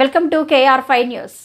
Welcome to KR five news.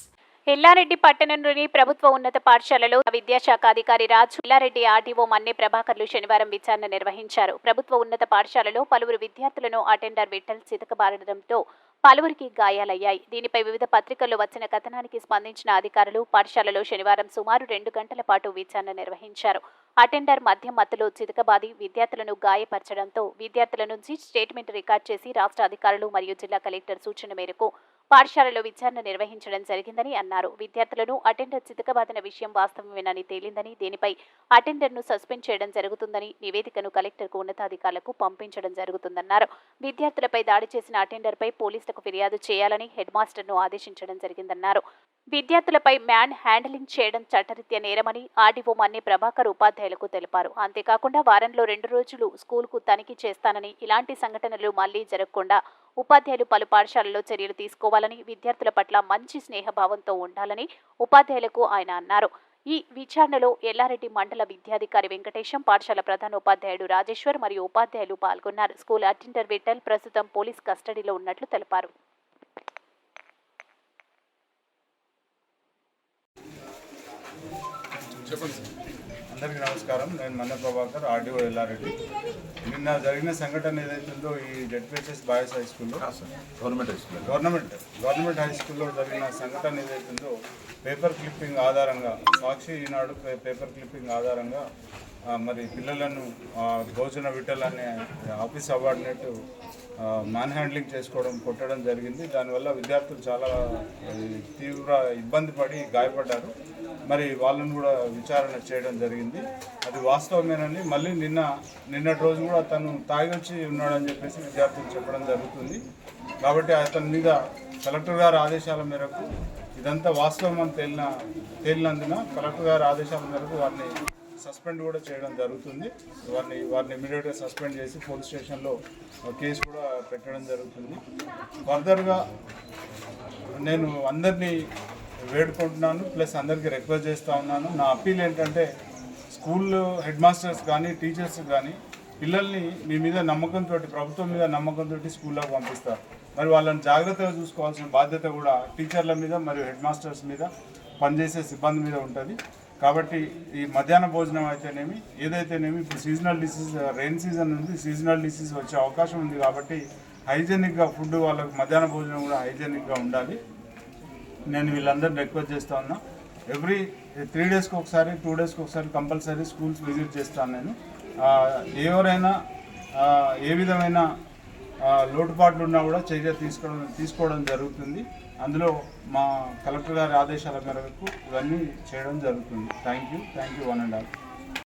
Yellareddy పట్టణంలోని ప్రభుత్వ ఉన్నత పాఠశాలలో విద్యాశాఖ అధికారి రాజు ఎల్లారెడ్డి ఆర్డీఓ మన్నే ప్రభాకర్లు శనివారం విచారణ నిర్వహించారు. ప్రభుత్వ ఉన్నత పాఠశాలలో పలువురు విద్యార్థులను అటెండర్ విఠల్ చితకబారడంతో పలువురికి గాయాలయ్యాయి. దీనిపై వివిధ పత్రికల్లో వచ్చిన కథనానికి స్పందించిన అధికారులు పాఠశాలలో శనివారం సుమారు రెండు గంటల పాటు విచారణ నిర్వహించారు. అటెండర్ మధ్య మత్తులో చితకబాది విద్యార్థులను గాయపరచడంతో విద్యార్థుల నుంచి స్టేట్మెంట్ రికార్డ్ చేసి రాష్ట్ర అధికారులు మరియు జిల్లా కలెక్టర్ సూచన మేరకు పాఠశాలలో విచారణ నిర్వహించడం జరిగిందని అన్నారు. విద్యార్థులను అటెండర్ చితకబాదిన విషయం వాస్తవమేనని తేలిందని దీనిపై అటెండర్ను సస్పెండ్ చేయడం జరుగుతుందని నివేదికను కలెక్టర్కు ఉన్నతాధికారులకు పంపించడం జరుగుతుందన్నారు. విద్యార్థులపై దాడి చేసిన అటెండర్పై పోలీసులకు ఫిర్యాదు చేయాలని హెడ్ మాస్టర్ను ఆదేశించడం జరిగిందన్నారు. విద్యార్థులపై మ్యాన్ హ్యాండిలింగ్ చేయడం చట్టరీత్యా నేరమని ఆర్డీఓ మన్నే ప్రభాకర్ ఉపాధ్యాయులకు తెలిపారు. అంతేకాకుండా వారంలో రెండు రోజులు స్కూల్కు తనిఖీ చేస్తానని ఇలాంటి సంఘటనలు మళ్ళీ జరగకుండా ఉపాధ్యాయులు పలు పాఠశాలల్లో చర్యలు తీసుకోవాలని విద్యార్థుల పట్ల మంచి స్నేహభావంతో ఉండాలని ఉపాధ్యాయులకు ఆయన అన్నారు. ఈ విచారణలో ఎల్లారెడ్డి మండల విద్యాధికారి వెంకటేశం పాఠశాల ప్రధాన ఉపాధ్యాయుడు రాజేశ్వర్ మరియు ఉపాధ్యాయులు పాల్గొన్నారు. స్కూల్ అటెండర్ విఠల్ ప్రస్తుతం పోలీస్ కస్టడీలో ఉన్నట్లు తెలిపారు చెప్పండి సార్ అందరికీ నమస్కారం. నేను మన్న ప్రభాకర్ ఆర్డీఓ ఎల్లారెడ్డి నిన్న జరిగిన సంఘటన ఏదైతుందో ఈ జెడ్పిహెచ్ఎస్ బాయ్స్ హై స్కూల్లో government high school government government high స్కూల్లో జరిగిన సంఘటన ఏదైతుందో పేపర్ క్లిప్పింగ్ ఆధారంగా సాక్షి ఈనాడు పేపర్ క్లిప్పింగ్ ఆధారంగా మరి పిల్లలను భోజన విఠల్ అనే ఆఫీస్ అవార్డినేట్ మ్యాన్ హ్యాండ్లింగ్ చేసుకోవడం కొట్టడం జరిగింది. దానివల్ల విద్యార్థులు చాలా తీవ్ర ఇబ్బంది పడి గాయపడ్డారు. మరి వాళ్ళను కూడా విచారణ చేయడం జరిగింది. అది వాస్తవమేనని మళ్ళీ నిన్న నిన్నటి రోజు కూడా తను తాగొచ్చి ఉన్నాడని చెప్పేసి విద్యార్థులు చెప్పడం జరుగుతుంది. కాబట్టి అతని మీద కలెక్టర్ గారి ఆదేశాల మేరకు ఇదంతా వాస్తవం అని తేలిన తేలినందున కలెక్టర్ గారి ఆదేశాల మేరకు వారిని సస్పెండ్ కూడా చేయడం జరుగుతుంది. వారిని వారిని ఇమీడియట్గా సస్పెండ్ చేసి పోలీస్ స్టేషన్లో కేసు కూడా పెట్టడం జరుగుతుంది. ఫర్దర్గా నేను అందరినీ వేడుకుంటున్నాను ప్లస్ అందరికీ రిక్వెస్ట్ చేస్తూ ఉన్నాను. నా అప్పీల్ ఏంటంటే స్కూల్ హెడ్ మాస్టర్స్ కానీ టీచర్స్ కానీ పిల్లల్ని మీ మీద నమ్మకంతో ప్రభుత్వం మీద నమ్మకంతో స్కూల్లోకి పంపిస్తారు. మరి వాళ్ళని జాగ్రత్తగా చూసుకోవాల్సిన బాధ్యత కూడా టీచర్ల మీద మరియు హెడ్ మాస్టర్స్ మీద పనిచేసే సిబ్బంది మీద ఉంటుంది. కాబట్టి ఈ మధ్యాహ్న భోజనం అయితేనేమి ఏదైతేనేమి ఇప్పుడు సీజనల్ డిసీజ్ రెయిన్ సీజన్ ఉంది సీజనల్ డిసీజ్ వచ్చే అవకాశం ఉంది కాబట్టి హైజెనిక్గా ఫుడ్ వాళ్ళకి మధ్యాహ్న భోజనం కూడా హైజెనిక్గా ఉండాలి. నేను వీళ్ళందరిని రిక్వెస్ట్ చేస్తూ ఉన్నా. ఎవ్రీ త్రీ డేస్కి ఒకసారి టూ డేస్కి ఒకసారి కంపల్సరీ స్కూల్స్ విజిట్ చేస్తాను నేను. ఎవరైనా ఏ విధమైన లోటుపాట్లు ఉన్నా కూడా చర్య తీసుకోవడం తీసుకోవడం జరుగుతుంది. అందులో మా కలెక్టర్ గారి ఆదేశాల మేరకు ఇవన్నీ చేయడం జరుగుతుంది. Thank you thank you one and all